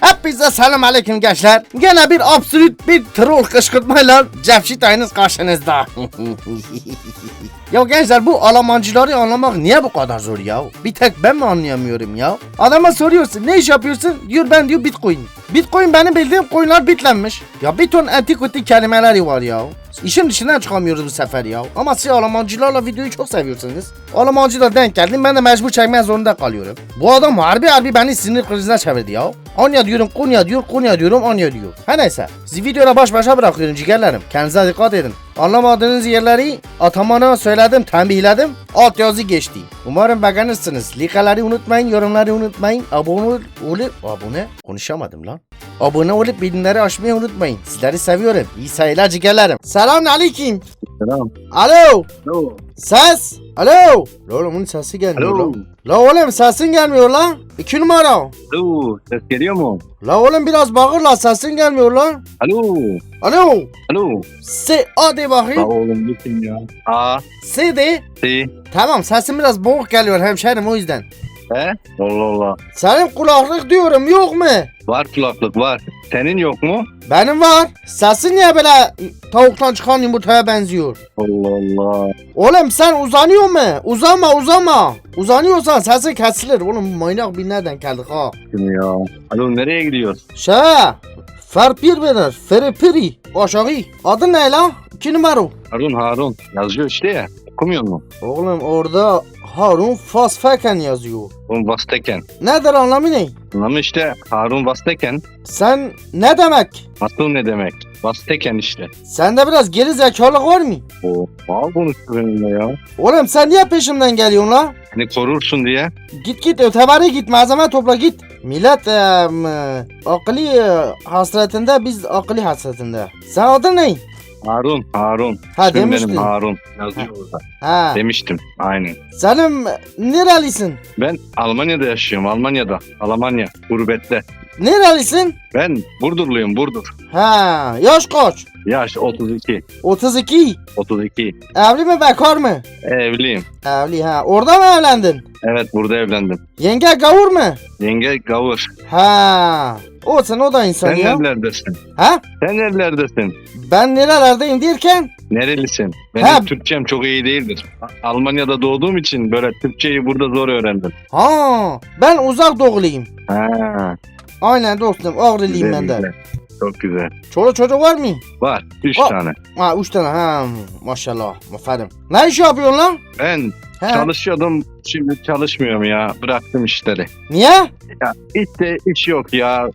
Hepinize selam aleyküm gençler. Gene bir absolut bir troll kışkırtmayla Cevşit Aynız karşınızda. ya gençler bu Almancıları anlamak niye bu kadar zor ya? Bir tek ben mi anlayamıyorum ya? Adama soruyorsun ne iş yapıyorsun? Diyor ben diyor bitcoin. Bitcoin benim bildiğim coinler bitlenmiş. Ya bir ton antiquity kelimeleri var ya. İşin dışından çıkamıyoruz bu sefer ya. Ama siz Almancılarla videoyu çok seviyorsunuz. Almancılar denk geldim ben de mecbur çekmek zorunda kalıyorum. Bu adam harbi harbi beni sinir krizine çevirdi ya. Anya diyorum Konya diyor Konya diyorum Anya diyor. Her neyse sizi videoyla baş başa bırakıyorum ciğerlerim. Kendinize dikkat edin. Anlamadığınız yerleri atamana söyledim tembihledim. Alt yazı geçti. Umarım beğenirsiniz. Like'ları unutmayın, yorumları unutmayın. Abone ol, olup abone konuşamadım lan. Abone olup bildirimleri açmayı unutmayın. Sizleri seviyorum. İyi sayılar ciğerlerim. Selamun aleyküm. Selam. Alo. Alo. Ses. Alo. La oğlum bunun sesi gelmiyor Alo. lan. La oğlum sesin gelmiyor lan. İki numara. Alo. Ses geliyor mu? La oğlum biraz bağır la sesin gelmiyor lan. Alo. Alo. Alo. Se A de La bakayım. oğlum bu kim ya? A. Se de. Si. Tamam sesin biraz boğuk geliyor hemşerim o yüzden. He? Allah Allah. Senin kulaklık diyorum yok mu? Var kulaklık var. Senin yok mu? Benim var. Sesin niye böyle tavuktan çıkan yumurtaya benziyor? Allah Allah. Oğlum sen uzanıyor mu? Uzama uzama. Uzanıyorsan sesin kesilir. Oğlum bu manyak bir nereden geldik ha? Kim ya? Alo nereye gidiyoruz? Şey. Ferpir bener. Feripiri. Aşağı. Adı ne lan? İki numara. Harun Harun. Yazıyor işte ya. Okumuyor mu? Oğlum orada Harun Fasfeken yazıyor. Oğlum Vasteken. Nedir anlamı ne? Anlamı işte Harun Vasteken. Sen ne demek? Asıl ne demek? Vasteken işte. Sende biraz geri zekalılık var mı? O. Mal konuştu benimle ya. Oğlum sen niye peşimden geliyorsun la? Seni korursun diye. Git git öteberi git malzeme topla git. Millet e, hasretinde biz akıllı hasretinde. Sen adın ne? Harun. Harun. Ha İsmim demiştin. benim Harun. Yazıyor orada. Ha. Demiştim. Aynen. Senin nerelisin? Ben Almanya'da yaşıyorum. Almanya'da. Almanya. Gurbette. Nerelisin? Ben Burdurluyum. Burdur. Ha, yaş kaç? Yaş 32. 32. 32. Evli mi bekar mı? Evliyim. Evli ha. Orada mı evlendin? Evet burada evlendim. Yenge gavur mu? Yenge gavur. Ha. Olsun o da insan Sen ya. nerelerdesin? Ha? Sen nerelerdesin? Ben nerelerdeyim derken? Nerelisin? Benim Ha. Türkçem çok iyi değildir. Almanya'da doğduğum için böyle Türkçeyi burada zor öğrendim. Ha. Ben uzak doğuluyum. Ha, Aynen dostum. Ağrılıyım ben de. güzel. Çok güzel. Çoluk çocuk var mı? Var. Üç O- tane. Ha üç tane ha maşallah aferin. Ne iş yapıyorsun lan? Ben He. çalışıyordum. Şimdi çalışmıyorum ya. Bıraktım işleri. Niye? Ya de iş yok ya.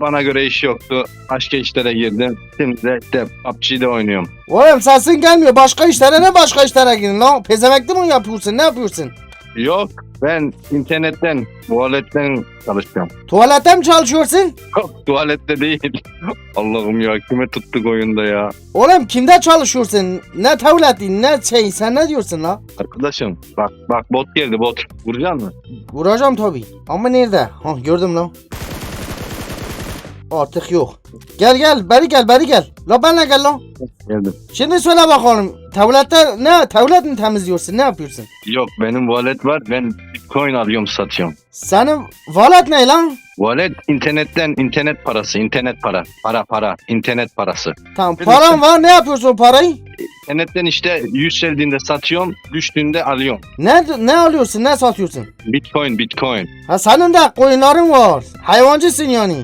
Bana göre iş yoktu. Başka işlere girdim. Şimdi de işte PUBG'de oynuyorum. Oğlum sesin gelmiyor. Başka işlere ne başka işlere girin lan? Pezemekli mi yapıyorsun? Ne yapıyorsun? Yok ben internetten, tuvaletten çalışıyorum. Tuvalette mi çalışıyorsun? Yok tuvalette değil. Allah'ım ya kime tuttuk oyunda ya. Oğlum kimde çalışıyorsun? Ne tuvaleti ne şey sen ne diyorsun la? Arkadaşım bak bak bot geldi bot. Vuracaksın mı? Vuracağım tabii. Ama nerede? Ha gördüm lan. Artık yok. Gel gel beri gel beri gel. La benle gel lan. Geldim. Şimdi söyle bakalım. Tuvalette ne? Tuvalet mi temizliyorsun? Ne yapıyorsun? Yok benim wallet var ben bitcoin alıyorum satıyorum. Senin valet ne lan? Wallet internetten internet parası internet para. Para para internet parası. Tamam paran var ne yapıyorsun o parayı? İnternetten işte yükseldiğinde satıyorum düştüğünde alıyorum. Ne ne alıyorsun ne satıyorsun? Bitcoin bitcoin. Ha senin de koyunların var. Hayvancısın yani.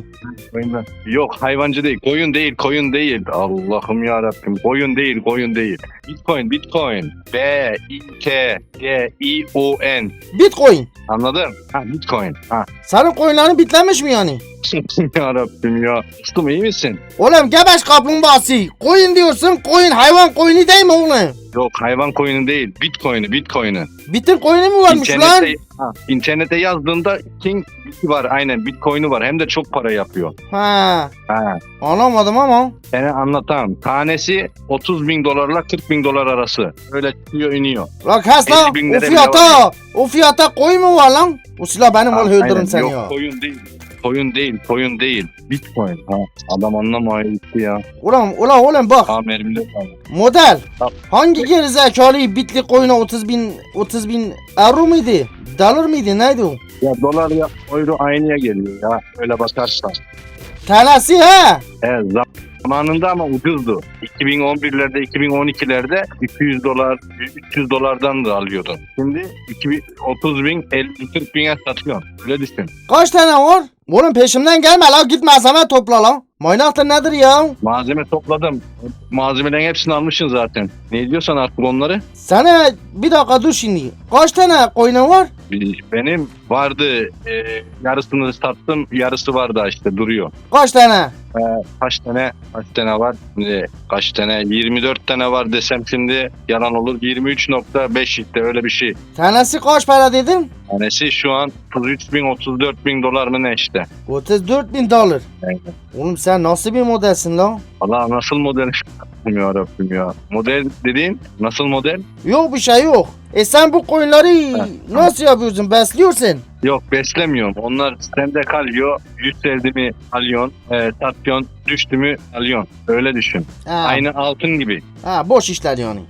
Yok hayvancı değil koyun değil koyun değil. Allah'ım ya Rabbim koyun değil koyun değil. Bitcoin bitcoin. B I T G I O N. Bitcoin. Anladın? Ha bitcoin. Ha. Senin koyunların bitlemiş mi yani? ya Rabbim ya. Dostum iyi misin? Oğlum gebeş kaplumbağası. Koyun diyorsun koyun hayvan koyunu değil mi oğlum? Yok hayvan koyunu değil. Bitcoin'i bitcoin'i. Bitin koyunu mu varmış lan? Ha, internete yazdığında King var aynen bitcoin'i var hem de çok para yapıyor. Ha Ha. anlamadım ama. Sana anlatamam. Tanesi 30 bin dolarla 40 bin dolar arası. Öyle çıkıyor iniyor. La kes la 50 bin o fiyata o fiyata koyun mu var lan? O silah benim ol öldürürüm seni Yok ya. koyun değil. Koyun değil, koyun değil. Bitcoin. Ha, adam anlamaya gitti ya. Ulan ulan oğlum bak Ha mermiler var. model. Tamam. Hangi gerizekalıyı bitli koyuna 30 bin 30 bin euro muydu? Dolar mıydı neydi o? Ya dolar ya euro aynıya geliyor ya. Öyle bakarsan. Tanesi ha. Evet zamanında ama ucuzdu. 2011'lerde 2012'lerde 200 dolar 300 dolardan da alıyordun. Şimdi 2000, 30 bin 50 40 bine satıyorsun. Öyle düşün. Kaç tane var? Oğlum peşimden gelme la git malzeme topla la. Maynaktır nedir ya? Malzeme topladım. Malzemelerin hepsini almışsın zaten. Ne diyorsan artık onları. Sana bir dakika dur şimdi. Kaç tane koyunun var? Benim vardı e, yarısını sattım yarısı var da işte duruyor. Kaç tane? Kaç tane kaç tane var? Şimdi kaç tane? 24 tane var desem şimdi yalan olur. 23.5 işte öyle bir şey. Tanesi kaç para dedin? Tanesi şu an 33 bin 34 bin dolar mı ne işte. 34 bin dolar. Aynen. Oğlum sen nasıl bir modelsin la? Allah nasıl model ya Rabbim ya. Model dediğin nasıl model? Yok bir şey yok. E sen bu koyunları nasıl yapıyorsun? Besliyorsun. Yok beslemiyorum. Onlar sende kalıyor. Yükseldi mi alıyorsun. E, satıyorsun. Düştü mü alıyorsun. Öyle düşün. Ha, Aynı altın gibi. ha boş işler yani.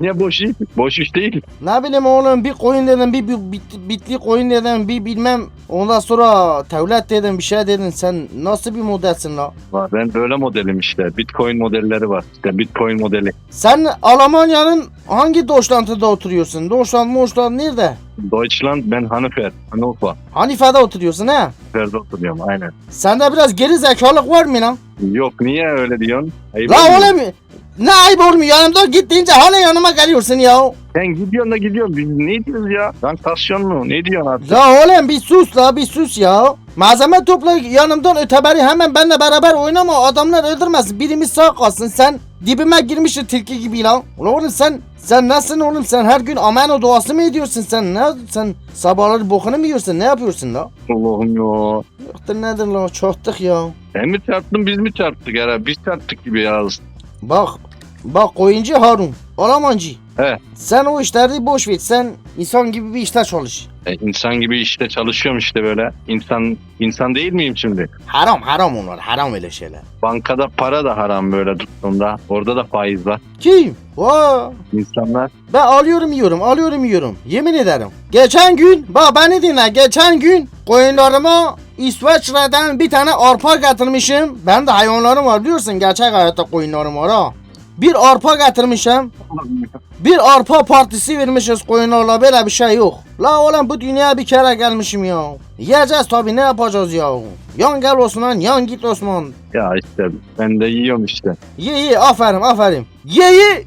Niye boş iş? Boş iş değil. Ne bileyim oğlum bir koyun dedim bir, bir bit- bitli koyun dedim bir bilmem ondan sonra tevlet dedim bir şey dedin sen nasıl bir modelsin la? Ben böyle modelim işte. Bitcoin modelleri var. İşte Bitcoin modeli. Sen Almanya'nın hangi Deutschland'da oturuyorsun? Deutschland Deutschland nerede? Deutschland ben Hannover. Hannover. Hanife'de oturuyorsun ha? Hannover'de oturuyorum aynen. Sende biraz geri zekalık var mı lan? Yok niye öyle diyorsun? Ayıp La olmuyor. oğlum ne ayıp olmuyor yanımda git deyince hala yanıma geliyorsun ya. Sen gidiyorsun da gidiyorsun. Biz ne diyoruz ya? Lan tasyon mu? Ne diyorsun artık? La oğlum bir sus la bir sus ya. Malzeme topla yanımdan öteberi hemen benimle beraber oynama adamlar öldürmesin. Birimiz sağ kalsın sen dibime girmişsin tilki gibi lan. Ulan oğlum sen sen nasılsın oğlum sen her gün ameno duası mı ediyorsun sen ne sen sabahları bokunu mu yiyorsun ne yapıyorsun la? Allah'ım ya. Yoktur nedir la çoktuk ya. Sen mi çarptın biz mi çarptık ya? Biz çarptık gibi ya. Bak bak oyuncu Harun Almancı. He. Sen o işleri boş ver sen insan gibi bir işte çalış. E, insan gibi işte çalışıyorum işte böyle. İnsan insan değil miyim şimdi? Haram haram onlar haram öyle şeyler. Bankada para da haram böyle tuttuğumda. Orada da faiz var. Kim? Vaa. İnsanlar Ben alıyorum yiyorum, alıyorum yiyorum. Yemin ederim. Geçen gün, bak beni dinle. Geçen gün koyunlarıma İsveçre'den bir tane arpa getirmişim. Ben de hayvanlarım var biliyorsun. Gerçek hayatta koyunlarım var ha. Bir arpa getirmişim. Bir arpa partisi vermişiz koyunlarla böyle bir şey yok. La oğlum bu dünyaya bir kere gelmişim ya. Yiyeceğiz tabi ne yapacağız ya. Yan gel Osman, yan git Osman. ya işte ben de yiyorum işte. Ye ye aferin aferin. Ye ye.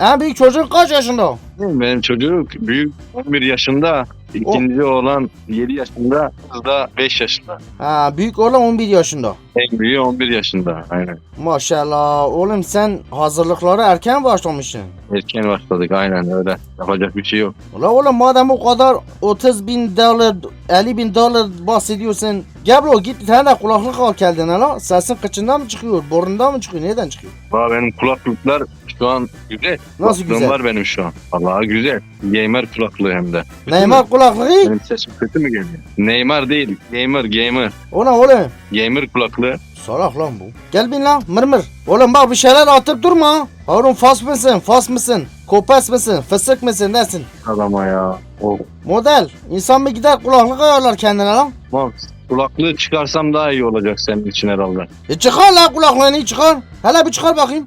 En büyük çocuğun kaç yaşında? Benim çocuk büyük 11 yaşında. İkinci oğlan 7 yaşında. Kız da 5 yaşında. Ha büyük oğlan 11 yaşında. En büyüğü 11 yaşında. Aynen. Maşallah oğlum sen hazırlıklara erken başlamışsın. Erken başladık aynen öyle. Yapacak bir şey yok. Ula oğlum madem o kadar 30 bin dolar 50 bin dolar bahsediyorsun Gel bro git bir tane de kulaklık al kendine la Sesin kıçından mı çıkıyor burnundan mı çıkıyor nereden çıkıyor Valla benim kulaklıklar şu an güzel. Nasıl Kulaklığım güzel? var benim şu an. Vallahi güzel. Gamer kulaklığı hem de. Neymar kulaklığı Benim sesim kötü mü geliyor? Neymar değil. Gamer, gamer. O ne oğlum Gamer kulaklığı. Salak lan bu Gel bin lan mırmır Oğlum bak bir şeyler atıp durma Harun fas mısın fas mısın Kopes misin fısık mısın nesin Adama ya. Oh. Model insan bir gider kulaklık ayarlar kendine lan Bak kulaklığı çıkarsam daha iyi olacak senin için herhalde. E çıkar lan kulaklığını çıkar Hele bir çıkar bakayım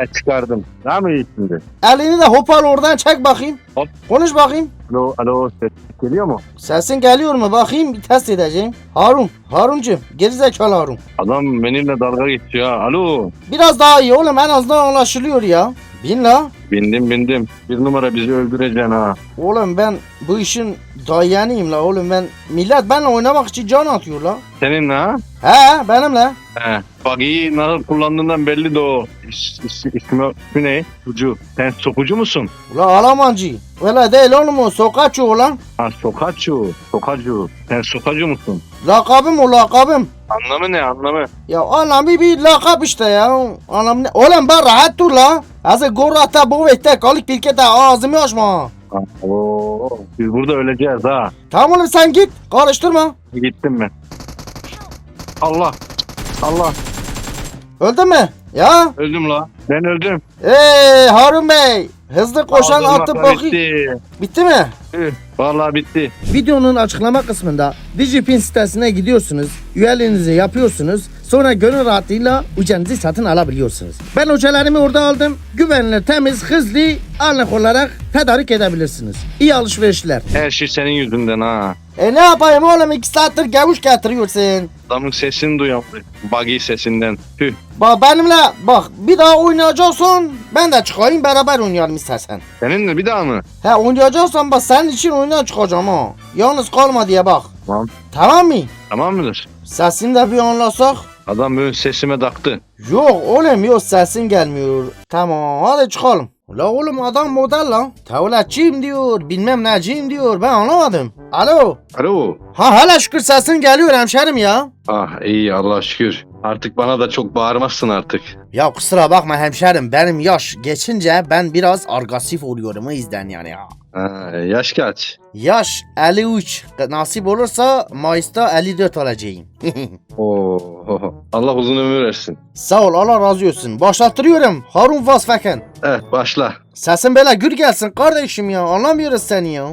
E çıkardım. Daha mı iyi şimdi? Elini de hopal oradan çek bakayım. Hop. Konuş bakayım. Alo, alo ses geliyor mu? Sesin geliyor mu? Bakayım bir test edeceğim. Harun, Haruncum. Gerizekalı Harun. Adam benimle dalga geçiyor. ha. Alo. Biraz daha iyi oğlum en azından anlaşılıyor ya. Bin la. Bindim bindim. Bir numara bizi öldüreceksin ha. Oğlum ben bu işin dayanıyım la oğlum ben. Millet benimle oynamak için can atıyor la. Senin ha? He benimle. He. Bak iyi nasıl kullandığından belli de o. İs, is, ismi, ismi ne? Sokucu. Sen sokucu musun? Ula Almancı. Öyle değil oğlum o sokakçı olan. Ha sokacu. Sokacu. Sen sokacu musun? Lakabım o lakabım. Anlamı ne anlamı? Ya anam bir, lakap işte ya. Anam ne? Oğlum ben rahat dur la. Az gorata bu vekte kalık bir kete ağzımı açma. Oo. Biz burada öleceğiz ha. Tamam oğlum sen git. Karıştırma. Gittim ben. Allah. Allah. Öldü mü? Ya? Öldüm la. Ben öldüm. Ey Harun Bey. Hızlı koşan atı bakayım. Bitti. Bitti mi? Tüh, Vallahi bitti. Videonun açıklama kısmında Digipin sitesine gidiyorsunuz, üyeliğinizi yapıyorsunuz, sonra gönül rahatlığıyla ucanızı satın alabiliyorsunuz. Ben uçalarımı orada aldım, güvenilir, temiz, hızlı, anlık olarak tedarik edebilirsiniz. İyi alışverişler. Her şey senin yüzünden ha. E ne yapayım oğlum iki saattir gavuş getiriyorsun. Adamın sesini duyuyorum. Buggy sesinden. Tüh. Bak benimle bak bir daha oynayacaksan ben de çıkayım beraber oynayalım istersen. Seninle bir daha mı? He oynayacaksan bak senin için oyundan çıkacağım ha. Yalnız kalma diye bak. Tamam. Tamam mı? Tamam mıdır? Sesini de bir anlasak. Adam böyle sesime taktı. Yok oğlum yok sesin gelmiyor. Tamam hadi çıkalım. La oğlum adam model lan. Tavlatçıyım diyor bilmem neciyim diyor ben anlamadım. Alo. Alo. Ha hala şükür sesin geliyor hemşerim ya. Ah iyi Allah şükür. Artık bana da çok bağırmazsın artık. Ya kusura bakma hemşerim benim yaş geçince ben biraz agresif oluyorum o yüzden yani ya. Ha, yaş kaç? Yaş 53 nasip olursa Mayıs'ta 54 olacağım. Oo, Allah uzun ömür versin. Sağ ol Allah razı olsun. Başlattırıyorum Harun Vasfeken. Evet başla. Sesin böyle gür gelsin kardeşim ya anlamıyoruz seni ya.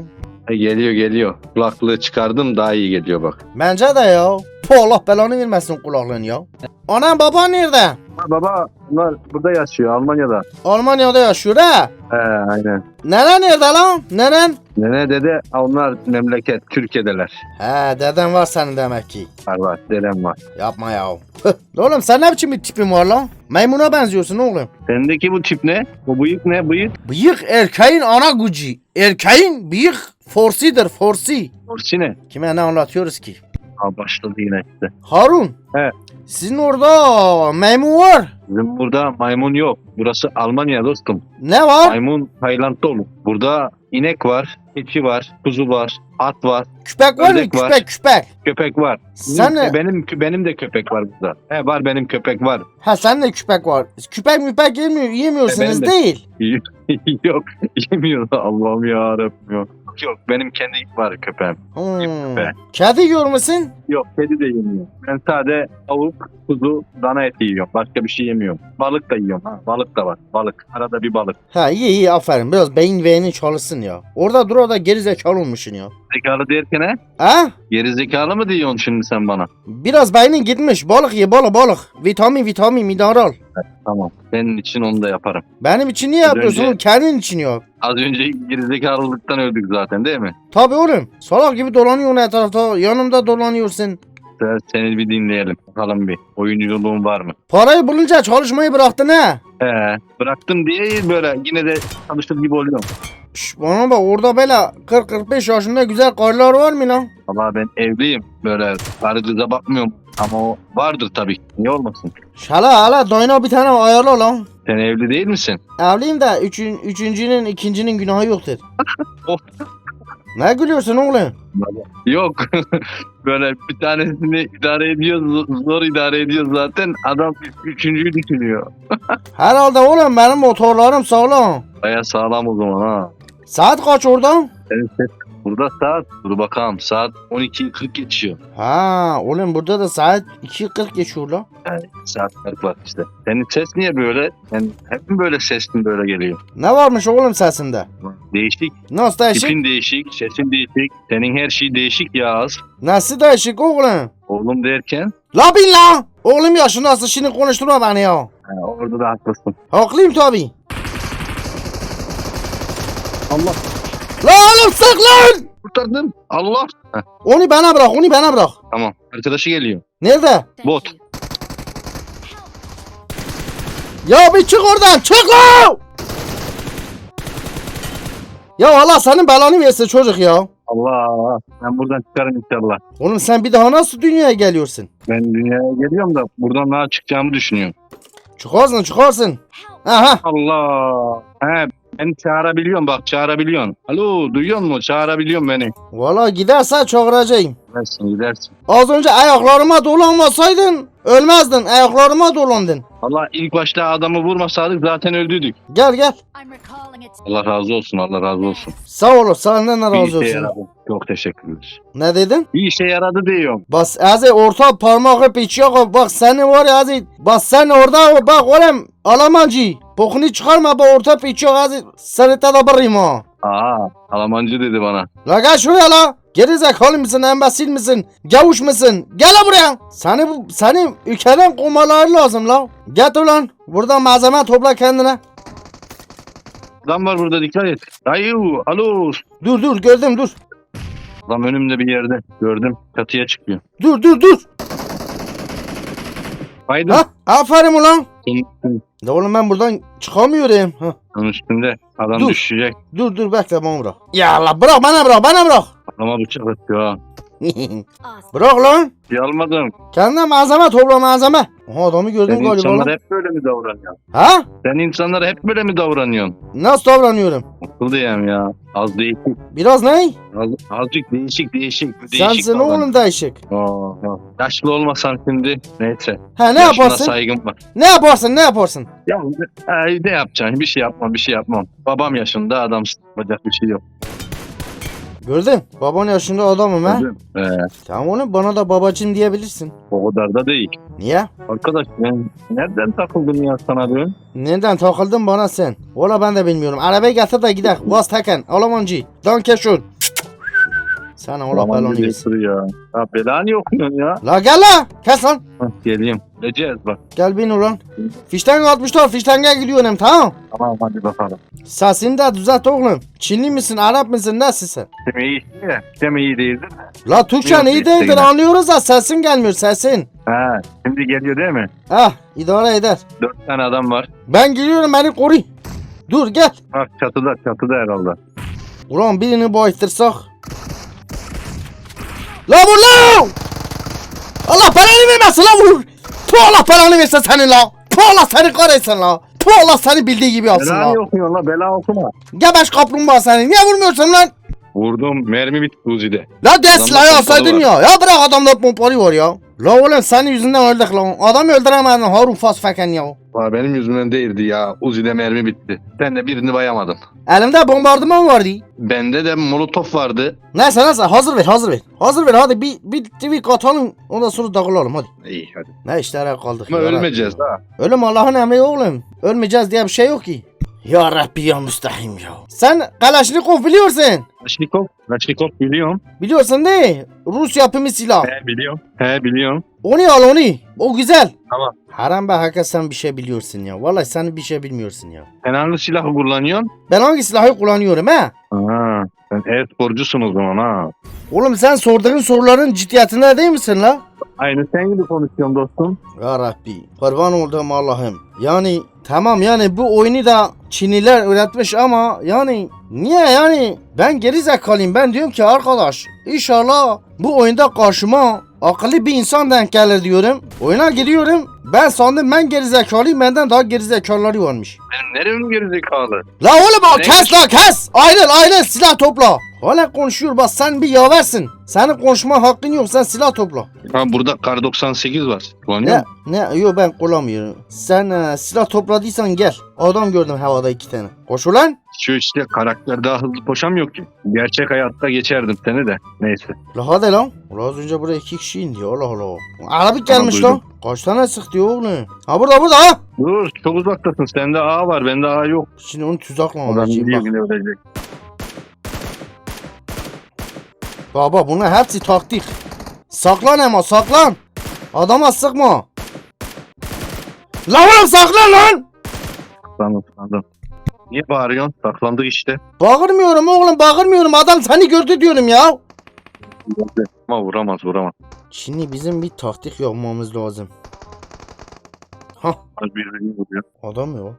E, geliyor geliyor. Kulaklığı çıkardım daha iyi geliyor bak. Bence de ya. Po Allah belanı vermesin kulaklığın ya. Anam baban nerede? Ha, baba bunlar burada yaşıyor Almanya'da. Almanya'da yaşıyor ha. He aynen. Neren nerede lan? Neren? Nene dede onlar memleket Türkiye'deler. He deden var senin demek ki. Var var dedem var. Yapma ya. Oğlum sen ne biçim bir tipin var lan? Maymuna benziyorsun oğlum. Sendeki bu tip ne? Bu bıyık ne bıyık? Bıyık erkeğin ana gücü. Erkeğin bıyık forsidir forsi. Orsi ne? Kime ne anlatıyoruz ki? Ha başladı yine işte. Harun. He. Sizin orada maymun var. Bizim burada maymun yok. Burası Almanya dostum. Ne var? Maymun Tayland'da olur. Burada inek var, keçi var, kuzu var, at var, Küpek var mı? ördek var. Küpek küpek. köpek var. Sen ne? Benim benim de köpek var burada. He var benim köpek var. Ha sen de küpek var. Küpek müpek yemiyor, yemiyorsunuz E, benim de. değil. yok yemiyor Allah'ım ya Rabbim yok. Yok benim kendi var köpeğim. Hmm. Be. Kedi yiyor musun? Yok kedi de yemiyor. Ben sade tavuk, kuzu, dana eti yiyorum. Başka bir şey yemiyorum. Balık da yiyorum. Ha, balık da var. Balık. Arada bir balık. Ha iyi iyi aferin. Biraz beyin beynin çalışsın ya. Orada dur orada geri zekalı olmuşsun ya. Zekalı derken he? Ha? Geri zekalı mı diyorsun şimdi sen bana? Biraz beynin gitmiş. Balık ye balık balık. Vitamin vitamin mineral. Tamam. Senin için onu da yaparım. Benim için niye yapıyorsun? önce- oğlum? Kendin için yap. Az önce gerizekalılıktan öldük zaten değil mi? Tabii oğlum. Salak gibi dolanıyorsun etrafta. Yanımda dolanıyorsun. Sen- Seni bir dinleyelim. Bakalım bir. Oyunculuğun var mı? Parayı bulunca çalışmayı bıraktın ha. He. Bıraktım diye böyle yine de çalışır gibi oluyorum. Şş, bana bak orada böyle 40-45 yaşında güzel karılar var mı lan? Ama ben evliyim. Böyle karı kıza bakmıyorum. Ama o vardır tabii. Niye olmasın? Şala hala dayına bir tane ayarla lan. Sen evli değil misin? Evliyim de üçün, üçüncünün ikincinin günahı yoktur. Ne gülüyorsun oğlum? Yok. böyle bir tanesini idare ediyoruz. Zor idare ediyoruz zaten. Adam üçüncüyü düşünüyor. Herhalde oğlum benim motorlarım sağlam. Baya sağlam o zaman ha. Saat kaç orada? Senin ses burada saat. Dur bakalım saat 12.40 geçiyor. Ha oğlum burada da saat 2.40 geçiyor lan. Yani saat fark var işte. Senin ses niye böyle? Yani hep mi böyle sesin böyle geliyor? Ne varmış oğlum sesinde? Değişik. Nasıl değişik? Tipin değişik, sesin değişik. Senin her şey değişik ya az. Nasıl değişik oğlum? Oğlum derken La bin la! Oğlum yaşındasın şimdi konuşturma beni ya. ha, orada da haklısın. Haklıyım tabi. Allah La oğlum sık lan! kurtardım. Allah. Heh, Onu bana bırak onu bana bırak. tamam. Arkadaşı geliyor. Nerede? Bot. Ya bir çık oradan çık lan! Ya Allah senin belanı versin çocuk ya. Allah. Ben buradan çıkarım inşallah. Oğlum sen bir daha nasıl dünyaya geliyorsun? Ben dünyaya geliyorum da buradan daha çıkacağımı düşünüyorum. Çıkarsın çıkarsın. Aha. Allah. He beni çağırabiliyorsun bak çağırabiliyorsun. Alo duyuyor musun? Çağırabiliyorsun beni. Valla gidersen çağıracağım. Gidersin gidersin. Az önce ayaklarıma dolanmasaydın ölmezdin. Ayaklarıma dolandın. Allah ilk başta adamı vurmasaydık zaten öldüydük. Gel gel. Allah razı olsun Allah razı olsun. Sağ ol senden de Bir razı işe olsun. yaradı. Çok teşekkürler. Ne dedin? Bir işe yaradı diyorum. Bas azı orta parmağı içiyor bak seni var ya azı bas sen orada bak oğlum Almancı bokunu çıkarma bu orta içiyor azı seni tadabarayım ha Aa, Almancı dedi bana. La gel şuraya la geri zekalı mısın embesil misin gavuş musun gel la buraya seni bu seni ülkeden kovmaları lazım la Get ulan buradan malzeme topla kendine Adam var burada dikkat et. Dayı, alo. dur dur gördüm dur Adam önümde bir yerde. Gördüm. Çatıya çıkıyor. dur dur dur Haydi. ha aferin ulan La oğlum ben buradan çıkamıyorum ha. onun üstünde. Adam Dur. düşecek. Dur dur bekle bana bırak. Ya Allah bırak bana bırak bana bırak. Adama bıçak atıyor ha. Bırak lan. Bir almadım. Kendine malzeme topla malzeme. Aha adamı gördüm Sen galiba insanlara lan. hep böyle mi davranıyorsun? Ha? Sen insanlara hep böyle mi davranıyorsun? Nasıl davranıyorum? Nasıl diyeyim ya? Az değişik. Biraz ne? Az, azıcık değişik değişik. değişik Sensin davran. oğlum değişik. Aa. Yaşlı olmasan şimdi neyse. Ha ne Yaşına yaparsın? saygım var. Ne yaparsın ne yaparsın? Ya e, ne yapacaksın? Bir şey yapmam bir şey yapmam. Babam yaşında adam yapacak bir şey yok. Gördün? Baban yaşında adamım ha. Ee, Tamam oğlum bana da babacım diyebilirsin. o kadar da değil. Niye? Arkadaş ben nereden takıldım ya sana diyorum. Neden takıldın bana sen? Valla ben de bilmiyorum. Arabayı getir de gidelim. Vaz taken. Alamancı. Danke schön. Sana ola Aman belanı bir versin. sürü ya. Ya belanı yok ya. La gel la. Kes lan. Hah, geleyim. Geleceğiz bak. Gel bin ulan. Fişten atmışlar. Fişten gel gidiyorum tamam. Tamam hadi bakalım. Sesini de düzelt oğlum. Çinli misin, Arap mısın, nesin? Sistem iyi ya. Sistem iyi değildir. La Türkçen iyi işte değildir anlıyoruz da sesin gelmiyor sesin. Ha, şimdi geliyor değil mi? Ah idare eder. Dört tane adam var. Ben geliyorum beni koru. Dur gel. Bak çatıda çatıda herhalde. Ulan birini baytırsak. La vur la! Allah belanı vermesin la vur! Tu Allah belanı versin seni la! Tu Allah seni kahretsin la! Allah seni bildiği gibi yapsın Bela la! okuyorsun la bela okuma. Gebeş kaplumbağa seni niye vurmuyorsun lan? Vurdum mermi bitti Uzi'de. La des Adamda la ya pompalı ya. Ya bırak adamda pompalı var ya. La oğlum senin yüzünden öldük lan. Adamı öldüremedin Harun Fas feken ya. Valla benim yüzümden değildi ya. Uzi'de mermi bitti. Sen de birini bayamadın. Elimde bombardıman vardı. Bende de molotof vardı. Neyse neyse hazır ver hazır ver. Hazır ver hadi bir bir tweet atalım. Ondan sonra dağılalım hadi. İyi hadi. Ne işlere kaldık Ama ya ölmeyeceğiz ha. Ölüm Allah'ın emri oğlum. Ölmeyeceğiz diye bir şey yok ki. Ya Rabbi ya müstahim ya. Sen Kalaşnikov biliyorsun. Kaçnikov. Kaçnikov biliyorum. Biliyorsun değil mi? Rus yapımı silah. He biliyorum. He biliyorum. Onu al onu. O güzel. Tamam. Haram be hakikaten sen bir şey biliyorsun ya. Vallahi sen bir şey bilmiyorsun ya. Sen hangi silahı kullanıyorsun? Ben hangi silahı kullanıyorum ha? Ha, sen e-sporcusun o zaman ha. Oğlum sen sorduğun soruların ciddiyetinde değil misin la? Aynı sen gibi konuşuyorum dostum. Ya Rabbi kurban olduğum Allah'ım. Yani tamam yani bu oyunu da Çinliler üretmiş ama yani niye yani ben geri zekalıyım ben diyorum ki arkadaş inşallah bu oyunda karşıma akıllı bir insan denk gelir diyorum. Oyuna giriyorum ben sandım ben geri zekalıyım benden daha geri zekalıları varmış. Benim nerem gerizekalı? La oğlum o kes la kes ayrıl ayrıl silah topla. Hala konuşuyor bak sen bir yaversin. Senin konuşma hakkın yok sen silah topla. Ha burada kar 98 var. Kullanıyor Ne? musun? Ne? Yok ben kullanmıyorum. Sen e, silah topladıysan gel. Adam gördüm havada iki tane. Koş ulan. Şu işte karakter daha hızlı koşamıyor ki. Gerçek hayatta geçerdim seni de. Neyse. La hadi lan. Ulan az önce buraya iki kişi indi. Allah Allah. Arabik Tamam, gelmiş duydum. lan. Kaç tane sıktı ya oğlum? Ha burada burada ha. Dur çok uzaktasın. Sende A var bende A yok. Şimdi onu tuzakla Adam alacağım gidiyor bak. yine ölecek. Baba bunlar hepsi taktik. Saklan ama saklan. Adama sıkma. La oğlum saklan lan. Sandım sandım. Niye bağırıyorsun? Saklandık işte. Bağırmıyorum oğlum bağırmıyorum. Adam seni gördü diyorum ya. Ama vuramaz vuramaz. Şimdi bizim bir taktik yapmamız lazım. Hah Az birbirini vuruyor. adam ya.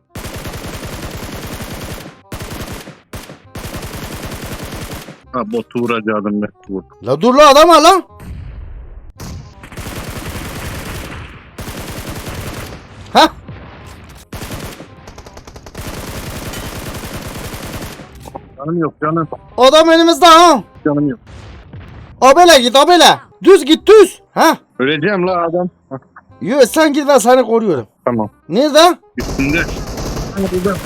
Ha botu vuracaktım ben. Vur. La dur la adam al lan. Ha? Canım yok canım. Adam önümüzde ha. Canım yok. Abele git abele. Düz git düz. Ha? Öleceğim la adam. Yo sen git ben seni koruyorum. tamam. Nerede? Üstünde. Burada.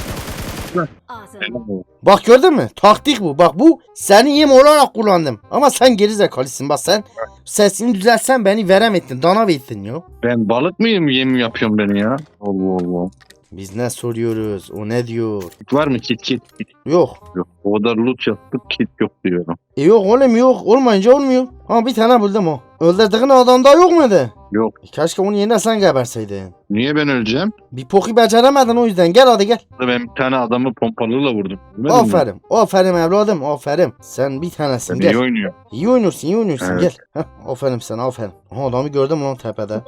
Bak gördün mü? Taktik bu. Bak bu seni yem olarak kullandım. Ama sen geri zekalısın. Bak sen sesini düzeltsen beni veremedin. Dana verdin ya. Ben balık mıyım yem yapıyorum beni ya? Allah Allah. Biz ne soruyoruz? O ne diyor? Kit var mı kit kit? kit Yok. Yok. O kadar loot yaptık kit yok diyorum. E yok oğlum yok. Olmayınca olmuyor. Ha bir tane buldum o. Öldürdüğün adam da yok muydu? Yok. E, Keşke onu yerine sen geberseydin. Niye ben öleceğim? Bir poki beceremedin o yüzden. Gel hadi gel. Ben bir tane adamı pompalıyla vurdum. Bilmedin mi? Aferin. Aferin evladım. Aferin. Sen bir tanesin. Ben Gel. iyi oynuyor. İyi oynuyorsun, iyi oynuyorsun. Evet. Gel. Heh, aferin sana, aferin. Ha, adamı gördüm lan tepede.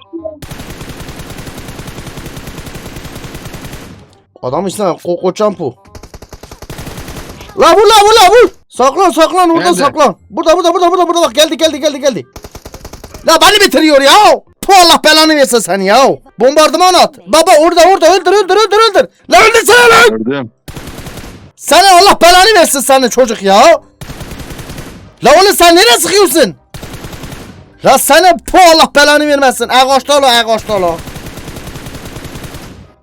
Adam işte ko koçan pu. La vur la vur la vur. Saklan saklan orada Nerede? saklan. Burada burada burada burada burada bak geldi geldi geldi geldi. La beni bitiriyor ya. Tu Allah belanı versin seni ya. Bombardıman at. Baba orada orada öldür öldür öldür öldür. La öldürsene lan. Gördüm. Sana Allah belanı versin seni çocuk ya. La oğlum sen nereye sıkıyorsun? La sana po Allah belanı vermesin. Ağaçta ola ağaçta ola.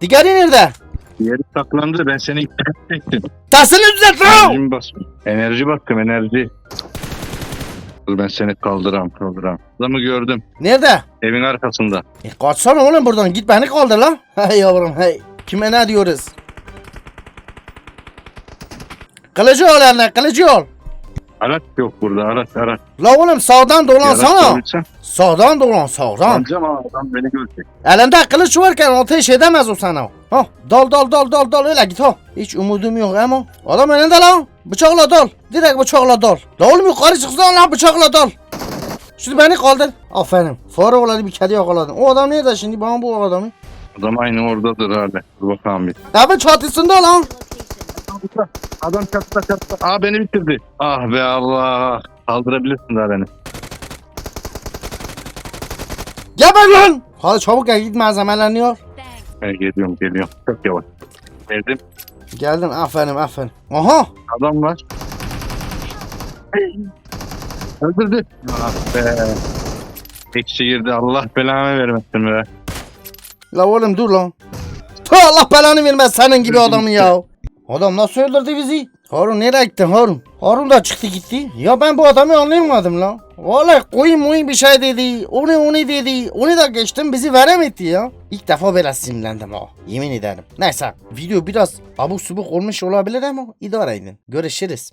Diğeri nerede? Diğeri saklandı ben seni çektim. Sesini düzelt lan. Enerjimi basma. Enerji baktım enerji. Dur ben seni kaldıram kaldıram. Adamı gördüm. Nerede? Evin arkasında. E kaçsana oğlum buradan git beni kaldır lan. Hey yavrum hey. Kime ne diyoruz? Kılıcı ol eline kılıcı ol. Araç yok burada araç araç. La oğlum sağdan dolansana. Sağdan dolan sağdan. Alacağım ama adam beni görecek. Elinde kılıç varken ateş edemez o sana. Ha, dal dal dal dal dal öyle git ha. Hiç umudum yok ama. Adam önünde lan. Bıçakla dal. Direkt bıçakla dal. La oğlum yukarı çıksana lan bıçakla dal. Şimdi beni kaldır. Aferin. Fare olaydı bir kedi yakaladın. O adam nerede şimdi? Bana bu adamı. Adam aynı oradadır hala. Dur bakalım bir. Abi çatısında lan. Location. Adam çattı çattı. Aa beni bitirdi. Ah be Allah. Kaldırabilirsin daha beni. Geber lan. Hadi çabuk gel git malzemelerini al. Thanks. Ben geliyorum geliyorum. Çok yavaş. Verdim. Geldin aferin aferin. Aha. Adam var. Öldürdü. Ah be. Eksi girdi. Allah belanı vermesin be. La oğlum dur lan. Allah belanı vermez senin gibi adamı ya. Adam nasıl öldürdü bizi? Harun nereye gittin Harun? Harun da çıktı gitti. Ya ben bu adamı anlayamadım lan. Vallahi koyun muyun bir şey dedi. Onu onu dedi. Onu da geçtim bizi veremedi ya. İlk defa böyle sinirlendim ha. Yemin ederim. Neyse video biraz abuk subuk olmuş olabilir ama idare edin. Görüşürüz.